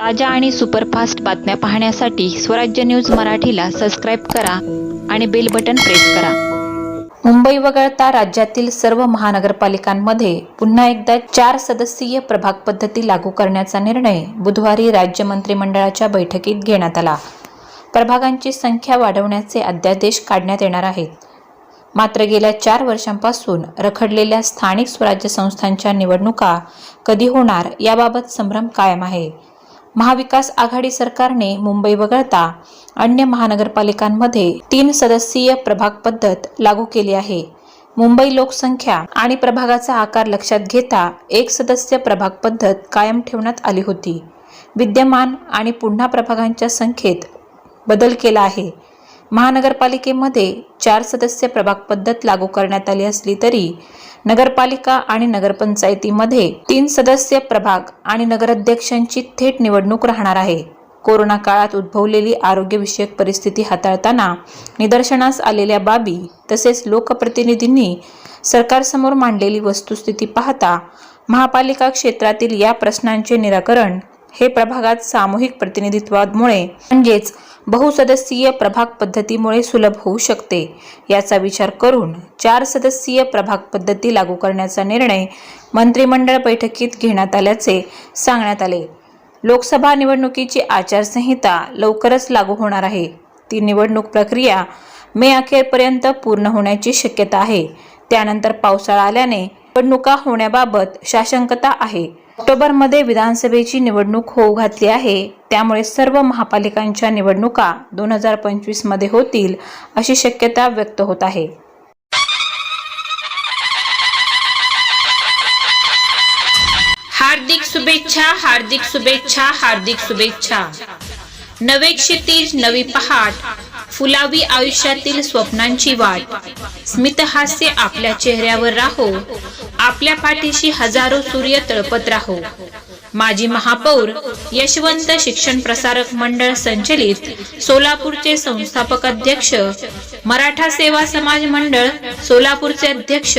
ताज्या आणि सुपरफास्ट बातम्या पाहण्यासाठी स्वराज्य न्यूज मराठीला सबस्क्राईब करा आणि बेल बटन प्रेस करा. मुंबई वगळता राज्यातील सर्व महानगरपालिकांमध्ये पुन्हा एकदा चार सदस्यीय प्रभाग पद्धती लागू करण्याचा निर्णय बुधवारी राज्य मंत्रिमंडळाच्या बैठकीत घेण्यात आला. प्रभागांची संख्या वाढवण्याचे अध्यादेश काढण्यात येणार आहेत. मात्र गेल्या चार वर्षांपासून रखडलेल्या स्थानिक स्वराज्य संस्थांच्या निवडणुका कधी होणार याबाबत संभ्रम कायम आहे. महाविकास आघाडी सरकारने मुंबई वगळता अन्य महानगरपालिकांमध्ये तीन सदस्यीय प्रभाग पद्धत लागू केली आहे. मुंबई लोकसंख्या आणि प्रभागाचा आकार लक्षात घेता एक सदस्य प्रभाग पद्धत कायम ठेवण्यात आली होती. विद्यमान आणि पुन्हा प्रभागांच्या संख्येत बदल केला आहे. महानगरपालिकेमध्ये चार सदस्य प्रभाग पद्धत लागू करण्यात आली असली तरी नगरपालिका आणि नगरपंचायतीमध्ये तीन सदस्य प्रभाग आणि नगराध्यक्षांची थेट निवडणूक राहणार आहे. कोरोना काळात उद्भवलेली आरोग्यविषयक परिस्थिती हाताळताना निदर्शनास आलेल्या बाबी तसेच लोकप्रतिनिधींनी सरकारसमोर मांडलेली वस्तुस्थिती पाहता महापालिका क्षेत्रातील या प्रश्नांचे निराकरण हे प्रभागात सामूहिक प्रतिनिधित्वामुळे म्हणजेच बहुसदस्यीय प्रभाग पद्धतीमुळे सुलभ होऊ शकते. याचा विचार करून चार सदस्यीय प्रभाग पद्धती लागू करण्याचा निर्णय मंत्रिमंडळ बैठकीत घेण्यात आल्याचे सांगण्यात आले. लोकसभा निवडणुकीची आचारसंहिता लवकरच लागू होणार आहे. ती निवडणूक प्रक्रिया मे अखेरपर्यंत पूर्ण होण्याची शक्यता आहे. त्यानंतर पावसाळा आल्याने निवडणुका होण्याबाबत शाशंकता आहे. ऑक्टोबरमध्ये विधानसभेची निवडणूक होऊ घातली आहे. त्यामुळे सर्व महापालिकांच्या निवडणुका दोन हजार पंचवीसमध्ये होतील अशी शक्यता व्यक्त होत आहे. हार्दिक शुभेच्छा हार्दिक शुभेच्छा हार्दिक शुभेच्छा. नवे क्षितिज नवी पहाट फुलावी आयुष्यातील स्वप्नांची वाट. स्मितहास्य आपल्या चेहऱ्यावर राहो. आपल्या पाठीशी हजारो सूर्य तळपत राहो. माजी महापौर यशवंत शिक्षण प्रसारक मंडळ संचलित सोलापूरचे संस्थापक अध्यक्ष मराठा सेवा समाज मंडळ सोलापूरचे अध्यक्ष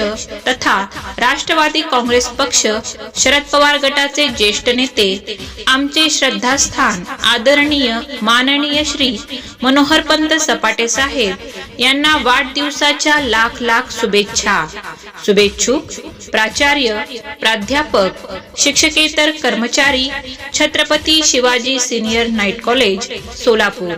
तथा राष्ट्रवादी काँग्रेस पक्ष शरद पवार गटाचे ज्येष्ठ नेते आमचे श्रद्धास्थान आदरणीय माननीय श्री मनोहरपंत सपाटे साहेब यांना वाढदिवसाच्या लाख लाख शुभेच्छा. शुभेच्छुक प्राचार्य प्राध्यापक शिक्षकेतर कर्मचारी Chhatrapati Shivaji senior night college Solapur.